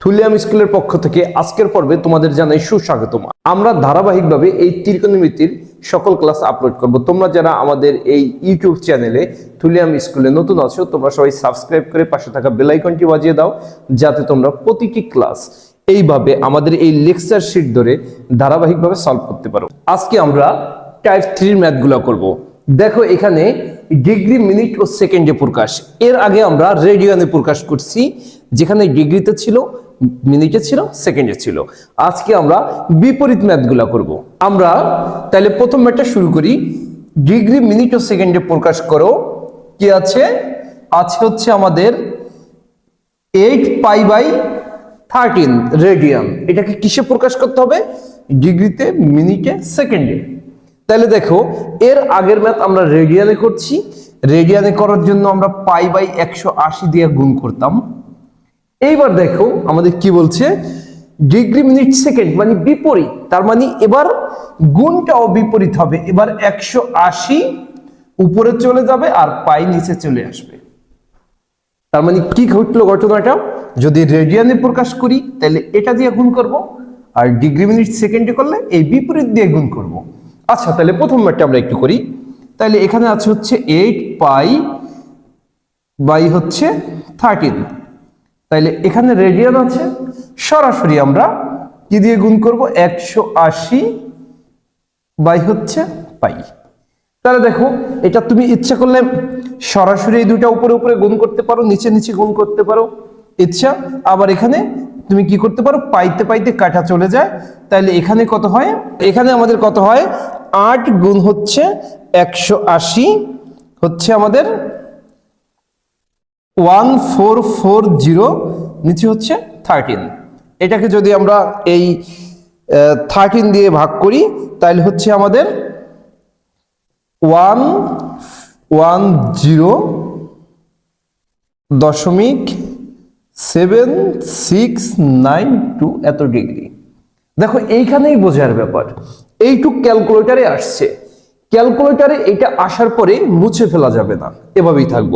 Thulium স্কুলের পক্ষ থেকে আজকের পর্বে তোমাদের জানাই সুস্বাগতম। আমরা ধারাবাহিকভাবে এই ত্রিকোণমিতির সকল ক্লাস আপলোড করব। তোমরা যারা আমাদের এই ইউটিউব চ্যানেলে থুলিয়াম স্কুলে নতুন আছো, তোমরা সবাই সাবস্ক্রাইব করে পাশে থাকা বেল আইকনটি বাজিয়ে দাও, যাতে তোমরা প্রতিটি ক্লাস এইভাবে আমাদের এই লেকচার শিট ধরে ধারাবাহিকভাবে সলভ করতে পারো। আজকে আমরা টাইপ থ্রির ম্যাথগুলো করব। দেখো এখানে ডিগ্রি মিনিট ও সেকেন্ডে প্রকাশ। এর আগে আমরা রেডিয়ানে প্রকাশ করছি, যেখানে ডিগ্রিতে ছিল মিনিটে ছিল, সেকেন্ডে ছিল। আজকে আমরা বিপরীত ম্যাথগুলো করব। আমরা তাহলে প্রথম ম্যাথটা শুরু করি। ডিগ্রি মিনিট ও সেকেন্ডে প্রকাশ করো। কি আছে? আছে হচ্ছে আমাদের eight pi by thirteen radian. এটাকে কিসে প্রকাশ করতে হবে? ডিগ্রিতে মিনিটে সেকেন্ডে। তাহলে দেখো, এর আগের ম্যাথ আমরা রেডিয়ানে করছি। রেডিয়ানে করার জন্য আমরা পাই বাই একশো আশি দিয়ে গুণ করতাম। এইবার দেখো আমাদের কি বলছে ডিগ্রি মিনিট সেকেন্ড মানে বিপরীত, তার মানে এবার গুণটাও বিপরীত হবে, এবার একশো আশি উপরে চলে যাবে আর পাই নিচে চলে আসবে। তার মানে কি ঘটলো ঘটনাটা? যদি রেডিয়ানে প্রকাশ করি, তাহলে এটা দিয়ে গুণ করব, আর ডিগ্রি মিনিট সেকেন্ডে করলে এই বিপরীত দিয়ে গুণ করব। আচ্ছা তাহলে প্রথম ম্যাটটা আমরা একটু করি। তাহলে এখানে আছে হচ্ছে এইট পাই বাই হচ্ছে থার্টিন তাইলে এখানে রেডিয়ান আছে, সরাসরি আমরা কি দিয়ে গুণ করব? একশো আশি বাই হচ্ছে পাই। তাহলে দেখো, এটা তুমি ইচ্ছা করলে সরাসরি এই দুটা উপরে উপরে গুণ করতে পারো, নিচে নিচে গুণ করতে পারো। ইচ্ছা, আবার এখানে তুমি কি করতে পারো? পাইতে পাইতে কাটা চলে যায়। তাহলে এখানে কত হয়? এখানে আমাদের কত হয়? আট গুণ হচ্ছে একশো আশি হচ্ছে আমাদের ওয়ান ফোর ফোর জিরো নিচে হচ্ছে থার্টিন। এটাকে যদি আমরা এই থার্টিন দিয়ে ভাগ করি তাহলে হচ্ছে আমাদের ওয়ান ওয়ান জিরো দশমিক সেভেন সিক্স নাইন টু এত ডিগ্রি। দেখো, এইখানেই বোঝার ব্যাপার। এইটুক ক্যালকুলেটারে আসছে। ক্যালকুলেটারে এটা আসার পরে মুছে ফেলা যাবে না। এভাবেই থাকব।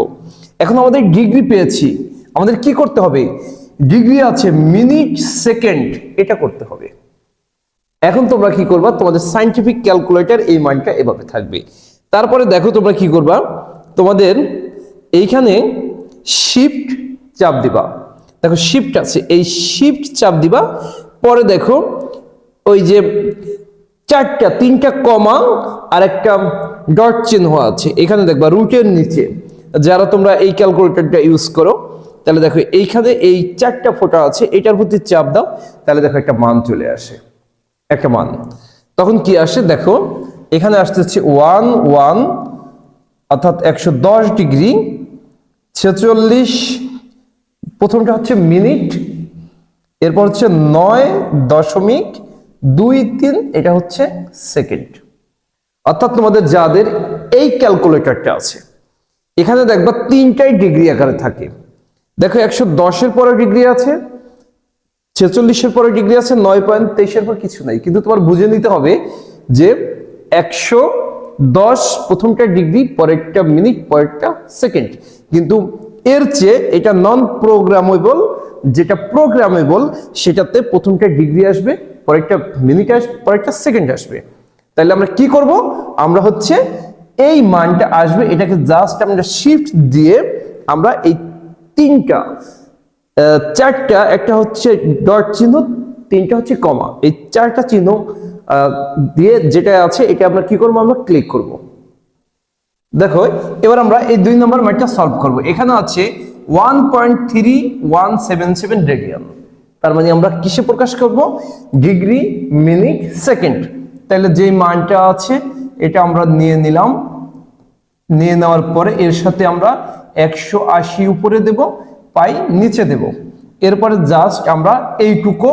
এখন আমাদের ডিগ্রি পেয়েছি। আমাদের কি করতে হবে? ডিগ্রি আছে মিনিট, সেকেন্ড। এটা করতে হবে। এখন তোমরা কি করবা? তোমাদের সাইন্টিফিক ক্যালকুলেটর এই মানটা এভাবে থাকবে। তারপরে দেখো তোমরা কি করবা? তোমাদের এইখানে শিফট চাপ দিবা। দেখো শিফট আছে। এই শিফট চাপ দিবা। পরে দেখো ওই যে চারটা, তিনটা কমা আর একটা ডট চিহ্ন আছে। এখানে দেখবা রুটের নিচে। যারা তোমরা এই ক্যালকুলেটরটা ইউজ করো, তাহলে দেখো এইখানে এই চারটা ফোটা আছে, এটার প্রতি চাপ দাও, তাহলে দেখো একটা মান চলে আসে। একটা মান। তখন কি আসে? দেখো, এখানে আসতেছে ওয়ান ওয়ান অর্থাৎ একশো দশ ডিগ্রি, ছেচল্লিশ, প্রথমটা হচ্ছে মিনিট, এরপর হচ্ছে নয় দশমিক দুই তিন, এটা হচ্ছে সেকেন্ড। অর্থাৎ তোমাদের যাদের এই ক্যালকুলেটরটা আছে এখানে দেখবা তিনটাই ডিগ্রি আকারে থাকে। দেখো একশো দশের পরে ডিগ্রি আছে, ছেচল্লিশের পরে ডিগ্রি আছে, নয় পয়েন্ট তেইশের পর কিছু নাই। কিন্তু তোমার বুঝে নিতে হবে যে একশো দশ প্রথমটা ডিগ্রি, পরেরটা মিনিট, পরেরটা সেকেন্ড। কিন্তু এর চেয়ে এটা নন প্রোগ্রামেবল যেটা প্রোগ্রামেবল সেটাতে প্রথমটা ডিগ্রি আসবে, পরেরটা মিনিট আসবে, পরেরটা সেকেন্ড আসবে। তাহলে আমরা কি করব? আমরা হচ্ছে এই মানটা আসবে, এটাকে জাস্ট আমরা শিফট দিয়ে আমরা এই তিনটা চারটা, একটা হচ্ছে ডট চিহ্ন, তিনটা হচ্ছে কমা এই চারটা চিহ্ন দিয়ে যেটা আছে, এটা আমরা কি করব আমরা ক্লিক করব। দেখো, এবার আমরা এই দুই নম্বর ম্যাটটা সলভ করব। এখানে আছে one point three one seven seven radian তার মানে আমরা কিসে প্রকাশ করব? ডিগ্রি মিনিট সেকেন্ড তাহলে যেই মানটা আছে এটা আমরা নিয়ে নিলাম। নিয়ে নেওয়ার পরে এর সাথে আমরা একশো আশি উপরে দেব, পাই নিচে দেব। এরপরে জাস্ট আমরা এইটুকু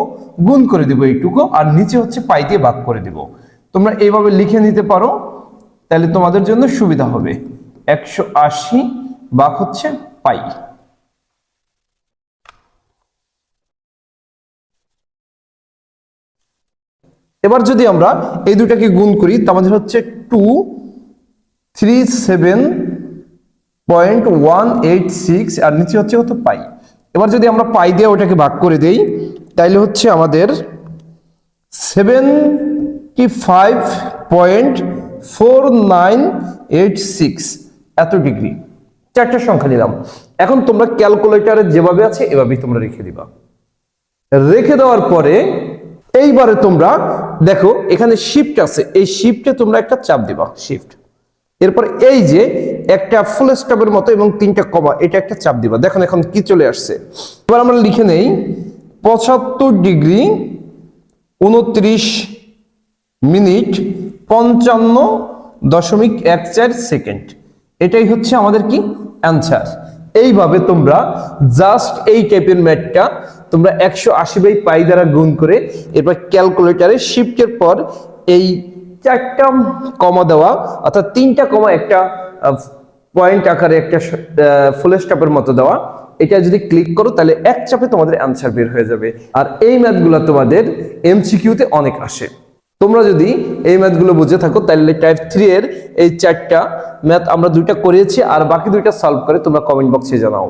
গুণ করে দেব এইটুকু, আর নিচে হচ্ছে পাই দিয়ে ভাগ করে দেব। তোমরা এইভাবে লিখে নিতে পারো, তাহলে তোমাদের জন্য সুবিধা হবে। একশো আশি ভাগ হচ্ছে পাই। এবার যদি আমরা এই দুটাকে গুণ করি তো আমাদের হচ্ছে two three seven point one eight six আর নিচে হচ্ছে কত পাই এবার যদি আমরা পাই দিয়ে ওটাকে ভাগ করে দেই, তাইলে হচ্ছে আমাদের seventy five point four nine eight six এত ডিগ্রি চারটা সংখ্যা নিলাম। এখন তোমরা ক্যালকুলেটারে যেভাবে আছে, এভাবেই তোমরা রেখে দিবা। রেখে দেওয়ার পরে এইবারে তোমরা দেখো, এখানে শিফট আছে। এই শিফটে তোমরা একটা চাপ দিবা শিফট এরপর এই যে একটা ফুল স্টপের মতো এবং তিনটা কমা এটা একটা চাপ দিবা। দেখুন এখন কি চলে আসছে। এবার আমরা লিখে নেই, পঁচাত্তর ডিগ্রি উনত্রিশ মিনিট পঞ্চান্ন দশমিক এক চার সেকেন্ড। এটাই হচ্ছে আমাদের কি অ্যান্সার এইভাবে তোমরা জাস্ট এই টাইপের ম্যাথটা তোমরা একশো আশি বাই পাই দ্বারা গুণ করে এরপর ক্যালকুলেটারে শিফটের পর এই চারটা কমা দেওয়া, অর্থাৎ তিনটা কমা একটা পয়েন্ট আকারে একটা ফুল স্টপের মতো দেওয়া, এটা যদি ক্লিক করো তাহলে এক চাপে তোমাদের অ্যান্সার বের হয়ে যাবে। আর এই ম্যাথগুলো তোমাদের এমসিকিউতে অনেক আসে। তোমরা যদি এই ম্যাথগুলো বুঝে থাকো, তাহলে টাইপ থ্রি এর এই চারটা ম্যাথ আমরা দুইটা করিয়েছি আর বাকি দুইটা সলভ করে তোমরা কমেন্ট বক্সে জানাও।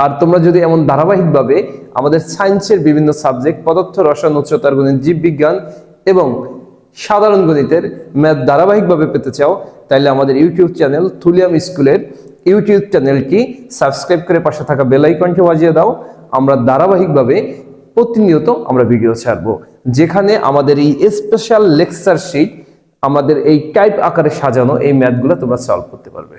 আর তোমরা যদি এমন ধারাবাহিকভাবে আমাদের সায়েন্সের বিভিন্ন সাবজেক্ট, পদার্থ, রসায়ন, উচ্চতার গণিত, জীববিজ্ঞান এবং সাধারণ গণিতের ম্যাথ ধারাবাহিকভাবে পেতে চাও তাহলে আমাদের ইউটিউব চ্যানেল থুলিয়াম স্কুলের ইউটিউব চ্যানেলটি সাবস্ক্রাইব করে পাশে থাকা বেল আইকনটি বাজিয়ে দাও। আমরা ধারাবাহিকভাবে প্রতিনিয়ত আমরা ভিডিও ছাড়বো। যেখানে আমাদের এই স্পেশাল লেকচার শিট আমাদের এই টাইপ আকারে সাজানো এই ম্যাথগুলো তোমরা সলভ করতে পারবে।